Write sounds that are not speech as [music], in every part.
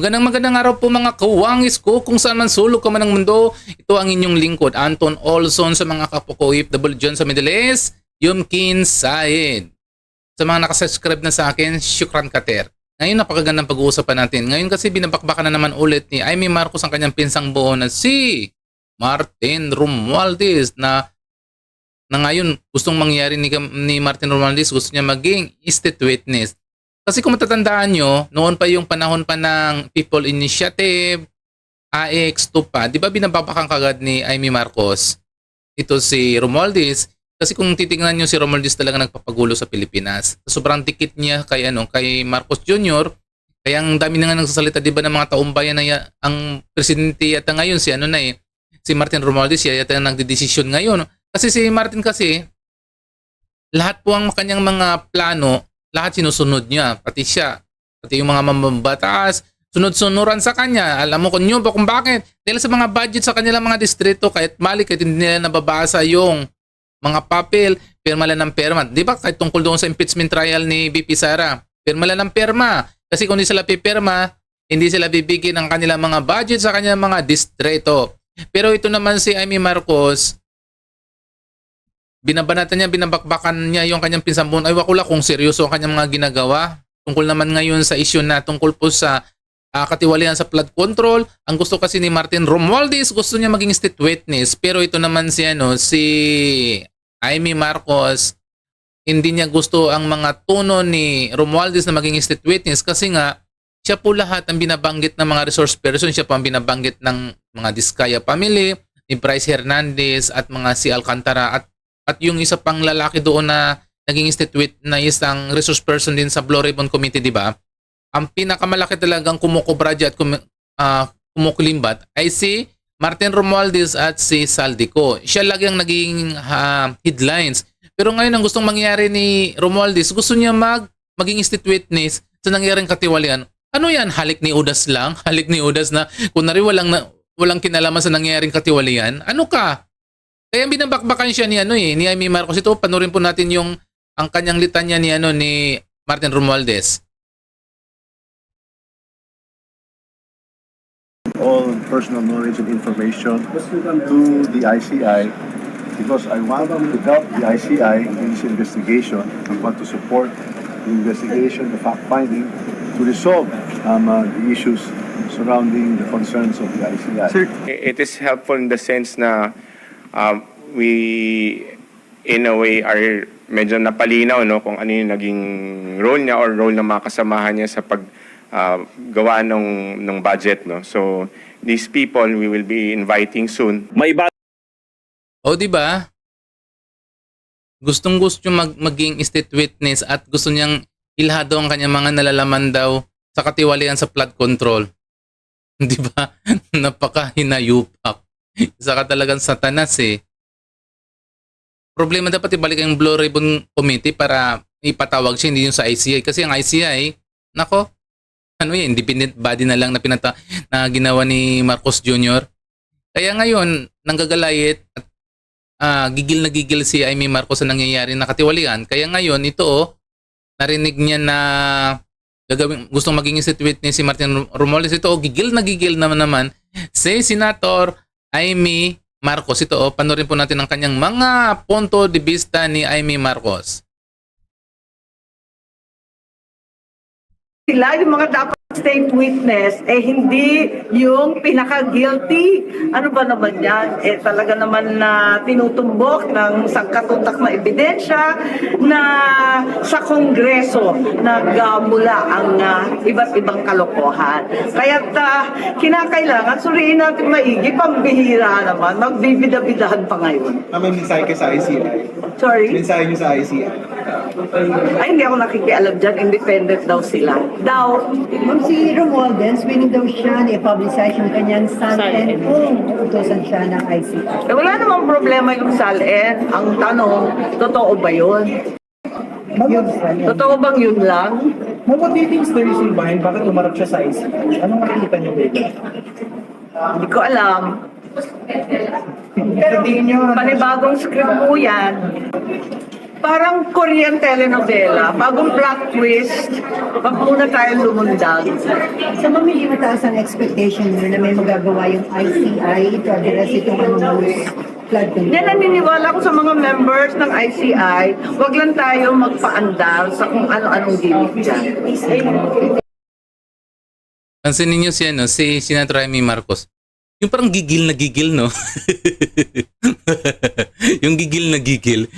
Magandang magandang araw po mga kawangis ko kung saan man sulok ka man ng mundo. Ito ang inyong lingkod, Anton Olson sa mga kapwa ko OFW dyan sa Middle East, Yumkin Said. Sa mga nakasubscribe na sa akin, syukran kater. Ngayon napakagandang pag-uusapan natin. Ngayon kasi binabakbakan na naman ulit ni Amy Marcos ang kanyang pinsang buo na si Martin Romualdez na na ngayon gustong mangyari ni, ni Martin Romualdez gusto niya maging state witness. Kasi kung matatandaan nyo, noon pa yung panahon pa ng People Initiative, AX, TUPA, di ba binababakan kagad ni Amy Marcos? Ito si Romualdez. Kasi kung titingnan nyo si Romualdez talaga nagpapagulo sa Pilipinas. Sobrang tikit niya kay, ano, kay Marcos Jr. Kaya ang dami na nga nagsasalita, di ba, ng mga taumbayan na ya, ang presidente yata ngayon, si ano na eh, si Martin Romualdez, yata ang nagdidesisyon ngayon. Kasi si Martin kasi, lahat po ang kanyang mga plano, lahat sinusunod niya, pati siya, pati yung mga mambabatas, sunod-sunuran sa kanya. Alam mo kung nyo ba kung bakit? Dahil sa mga budget sa kanilang mga distrito, kahit mali, kahit hindi nila nababasa yung mga papel, pirma lang ng perma. Di ba kahit tungkol doon sa impeachment trial ni BP Sara, pirma lang ng perma. Kasi kung hindi sila pipirma, hindi sila bibigyan ng kanilang mga budget sa kanilang mga distrito. Pero ito naman si Amy Marcos, binabanatan niya, binabakbakan niya yung kanyang pinsambon. Ay, wakula kung seryoso ang kanyang mga ginagawa. Tungkol naman ngayon sa issue na tungkol po sa ah, katiwalian sa flood control. Ang gusto kasi ni Martin Romualdez, gusto niya maging state witness. Pero ito naman si, ano, si Amy Marcos, hindi niya gusto ang mga tono ni Romualdez na maging state witness kasi nga, siya po lahat ang binabanggit ng mga resource person, siya po ang binabanggit ng mga Diskaya family, ni Bryce Hernandez at mga si Alcantara at at yung isa pang lalaki doon na naging wit- na isang resource person din sa Blue Ribbon Committee, di ba? Ang pinakamalaki talagang kumukubra dyan at kum, ah, kumukulimbat ay si Martin Romualdez at si Saldico. Siya lagi ang naging ah, headlines. Pero ngayon ang gustong mangyari ni Romualdez, gusto niya mag maging state witness sa nangyaring katiwalian. Ano yan? Halik ni Udas lang? [laughs] Halik ni Udas na kunwari walang, na, walang kinalaman sa nangyaring katiwalian? Ano ka? Kaya binabakbakan siya ni ano eh, ni Amy Marcos. Ito, panurin po natin yung ang kanyang litanya ni ano ni Martin Romualdez. all personal knowledge and information to the ICI because I want to help the ICI in this investigation. I want to support the investigation, the fact finding, to resolve um, uh, the issues surrounding the concerns of the ICI. Sir, it is helpful in the sense na um, we, in a way, are medyo napalinaw no, kung ano yung naging role niya or role ng mga kasamahan niya sa pag uh, gawa ng, ng budget. No? So, these people we will be inviting soon. May iba O di ba? Gustong gusto mag maging state witness at gusto niyang ilhado ang kanyang mga nalalaman daw sa katiwalian sa flood control. [laughs] Di ba? Napaka hinayupak. Isa ka talagang satanas eh. Problema dapat ibalik ang Blue Ribbon Committee para ipatawag siya, hindi yung sa ICI. Kasi ang ICI, nako, ano yan, independent body na lang na pinata na ginawa ni Marcos Jr. Kaya ngayon, nanggagalayit at ah, gigil na gigil si Amy Marcos sa nangyayari na katiwalian. Kaya ngayon, ito oh, narinig niya na gagawin, gustong maging state witness si Martin Romualdez. Ito oh, gigil na gigil naman naman si Senator Amy Marcos. Ito oh, panorin po natin ang kanyang mga punto de vista ni Amy Marcos. sila, yung mga dapat state witness, eh hindi yung pinaka-guilty. Ano ba naman yan? Eh talaga naman na tinutumbok ng sangkatutak na ebidensya na sa Kongreso nagmula ang ah, iba't ibang kalokohan. Kaya uh, kinakailangan suriin natin maigi, pambihira naman, magbibida-bidahan pa ngayon. Ah, may mensahe ka sa ICI. Sorry? Mensahe niyo sa ICI. Ay, hindi ako nakikialam dyan. Independent daw sila. Daw. Ma'am, si Romualdez, willing daw siya na i-publicize yung kanyang SALN kung utusan siya ng ICI. Eh, wala namang problema yung SALN. Ang tanong, totoo ba yun? Yun. Totoo bang yun lang? Ma'am, what do you think is the reason behind bakit umarap siya sa ICI? Anong nakikita niyo dito? Hindi ko alam. Niyo, Panibagong script po yan. Parang Korean telenovela, bagong plot twist, wag muna tayong lumundag. Sa mga hindi mataas ang expectation nyo na may magagawa yung ICI to address itong ano flood Hindi control. naniniwala ko sa mga members ng ICI, wag lang tayo magpaandar sa kung ano-anong gimmick dyan. Pansinin niyo si, ano, si Senator Jaime Marcos. Yung parang gigil na gigil, no? [laughs] yung gigil na gigil.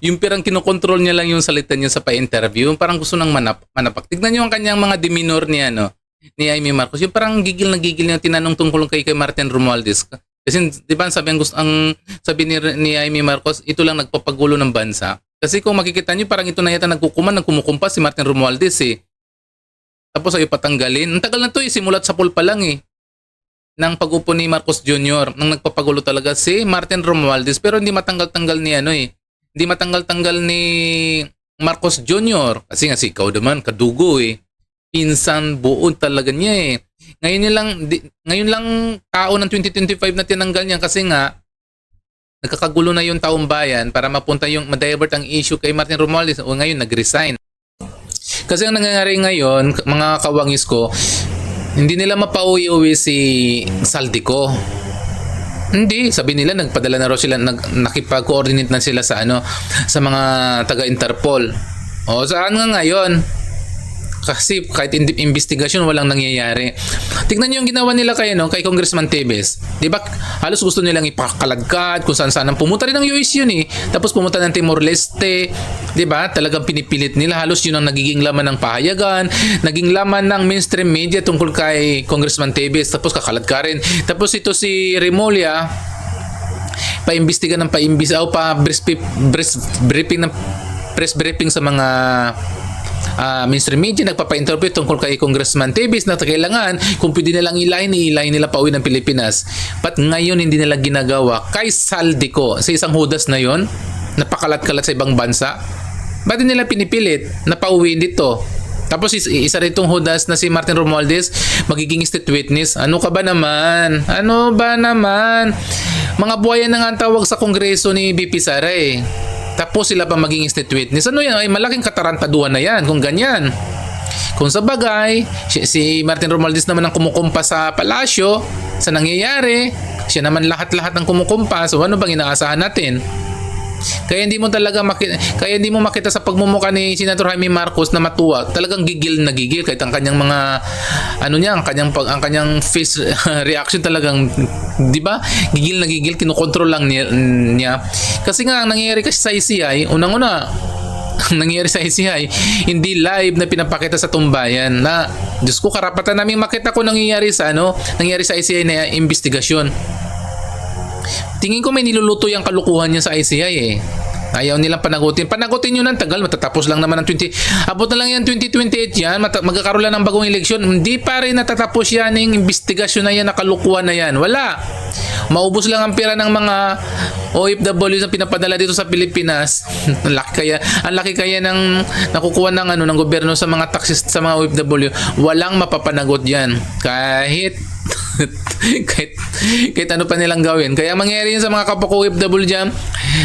Yung parang kinokontrol niya lang yung salita niya sa pa-interview. Parang gusto nang manap manapak. Tignan niyo ang kanyang mga demeanor niya, no? Ni Jaime Marcos. Yung parang gigil na gigil niya tinanong tungkol kay, kay Martin Romualdez. Kasi, di ba, sabi ang, gusto, ang sabi ni, ni Jaime Marcos, ito lang nagpapagulo ng bansa. Kasi kung makikita niyo, parang ito na yata nagkukuman, nagkumukumpas si Martin Romualdez, eh. Tapos ay patanggalin. Ang tagal na to eh, simulat sa pool pa lang eh. Nang pag-upo ni Marcos Jr. Nang nagpapagulo talaga si Martin Romualdez pero hindi matanggal-tanggal ni ano eh. Hindi matanggal-tanggal ni Marcos Jr. Kasi nga si ikaw naman, kadugo eh. Pinsan buo talaga niya eh. Ngayon lang, di, ngayon lang tao ng 2025 na tinanggal niya kasi nga nagkakagulo na yung taong bayan para mapunta yung ma-divert ang issue kay Martin Romualdez o ngayon nag-resign. Kasi ang nangyayari ngayon, mga kawangis ko, hindi nila mapauwi-uwi si Saldico. Hindi, sabi nila nagpadala na raw sila, nag, nakipag-coordinate na sila sa ano, sa mga taga-Interpol. O saan nga ngayon? Kasi kahit in- investigasyon walang nangyayari. Tignan niyo yung ginawa nila kay no, kay Congressman Tevez. 'Di ba? Halos gusto nilang ipakaladkad kung saan-saan ang pumunta rin ng US yun eh. Tapos pumunta ng Timor Leste. 'Di ba? Talagang pinipilit nila halos yun ang nagiging laman ng pahayagan, naging laman ng mainstream media tungkol kay Congressman Tevez. Tapos kakalad ka rin. Tapos ito si Remulla paimbestiga ng paimbis o pa press, press briefing ng press briefing sa mga ah, mainstream media nagpapa-interview tungkol kay Congressman Tevez na kailangan kung pwede nilang ilahin, ilahin nila pauwi ng Pilipinas. But ngayon hindi nila ginagawa kay Saldico sa isang hudas na yon napakalat-kalat sa ibang bansa. Ba't nila pinipilit na pauwi dito? Tapos is- isa rin itong hudas na si Martin Romualdez magiging state witness. Ano ka ba naman? Ano ba naman? Mga buhayan na nga ang tawag sa kongreso ni BP Sara eh. Tapos sila pa maging witness. Ano yan? Ay malaking katarantaduhan na yan kung ganyan. Kung sa bagay, si, Martin Romualdez naman ang kumukumpa sa palasyo sa nangyayari. Siya naman lahat-lahat ng kumukumpa. So ano bang inaasahan natin? Kaya hindi mo talaga makita, kaya hindi mo makita sa pagmumukha ni Senator Jaime Marcos na matuwa. Talagang gigil na gigil kahit ang kanyang mga ano niya, ang kanyang pag ang kanyang face [laughs] reaction talagang 'di ba? Gigil na gigil, kinokontrol lang niya. Kasi nga ang nangyayari kasi sa ICI, unang-una [laughs] ang nangyayari sa ICI, hindi live na pinapakita sa tumbayan na Diyos ko karapatan namin makita ko nangyayari sa ano, nangyayari sa ICI na investigasyon. Tingin ko may niluluto yung kalukuhan niya sa ICI eh. Ayaw nilang panagutin. Panagutin nyo ng tagal. Matatapos lang naman ng 20... Abot na lang yan 2028 yan. Mata- magkakaroon lang ng bagong eleksyon. Hindi pa rin natatapos yan yung investigasyon na yan, na kalukuhan na yan. Wala. Maubos lang ang pera ng mga OFW na pinapadala dito sa Pilipinas. [laughs] ang laki kaya, ang laki kaya ng nakukuha ng ano ng gobyerno sa mga taxes sa mga OFW. Walang mapapanagot yan. Kahit [laughs] kahit, kahit ano pa nilang gawin. Kaya mangyayari yun sa mga kapwa ko OFW dyan,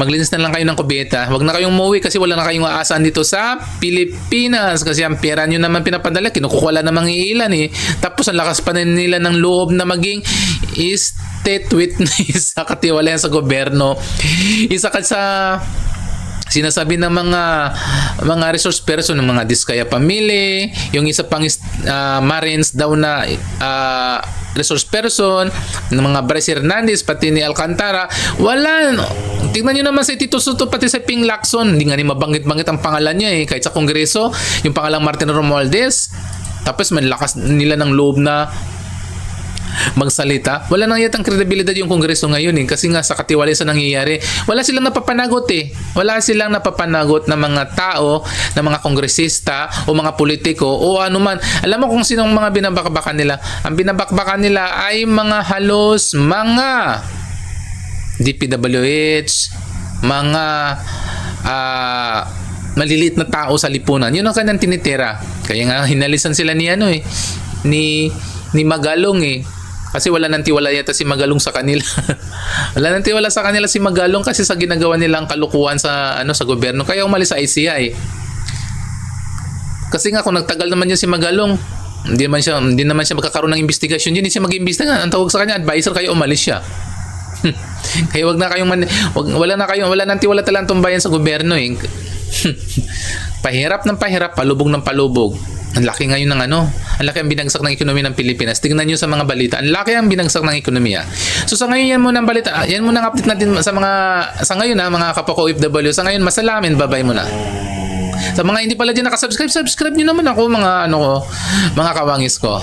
maglinis na lang kayo ng kubeta. Huwag na kayong umuwi kasi wala na kayong aasahan dito sa Pilipinas. Kasi ang pera nyo naman pinapadala, kinukuha lang namang iilan eh. Tapos ang lakas pa nila ng loob na maging state witness [laughs] sa katiwalayan sa gobyerno. Isa ka sa sinasabi ng mga mga resource person ng mga Diskaya family, yung isa pang ah, Marines daw na ah, resource person ng mga Bryce Hernandez pati ni Alcantara. Wala tingnan nyo naman si Tito Soto pati sa Ping Lacson. Hindi nga ni mabanggit-banggit ang pangalan niya eh. Kahit sa kongreso yung pangalang Martin Romualdez. Tapos may lakas nila ng loob na magsalita. Wala nang yatang kredibilidad yung kongreso ngayon eh. Kasi nga sa katiwala sa nangyayari, wala silang napapanagot eh. Wala silang napapanagot na mga tao, na mga kongresista o mga politiko o anuman. Alam mo kung sinong mga binabakbakan nila? Ang binabakbakan nila ay mga halos mga DPWH, mga ah maliliit na tao sa lipunan. Yun ang kanyang tinitira. Kaya nga hinalisan sila ni ano eh, ni ni Magalong eh. Kasi wala nang tiwala yata si Magalong sa kanila. [laughs] wala nang tiwala sa kanila si Magalong kasi sa ginagawa nilang kalukuhan sa ano sa gobyerno kaya umalis sa ICI. Kasi nga kung nagtagal naman yun si Magalong, hindi naman siya hindi naman siya magkakaroon ng investigasyon, hindi siya mag-imbestiga. Ang tawag sa kanya, advisor kayo umalis siya. [laughs] kaya wag na kayong man, wag, wala na kayong wala nang tiwala talang bayan sa gobyerno eh. [laughs] pahirap ng pahirap, palubog ng palubog. Ang laki ngayon ng ano, ang laki ang binagsak ng ekonomiya ng Pilipinas. Tingnan niyo sa mga balita, ang laki ang binagsak ng ekonomiya. So sa ngayon yan muna ang balita, ah, yan muna ang update natin sa mga sa ngayon ha, mga kapako OFW. Sa ngayon masalamin, babay muna. Sa mga hindi pala din nakasubscribe, subscribe niyo naman ako mga ano ko, mga kawangis ko.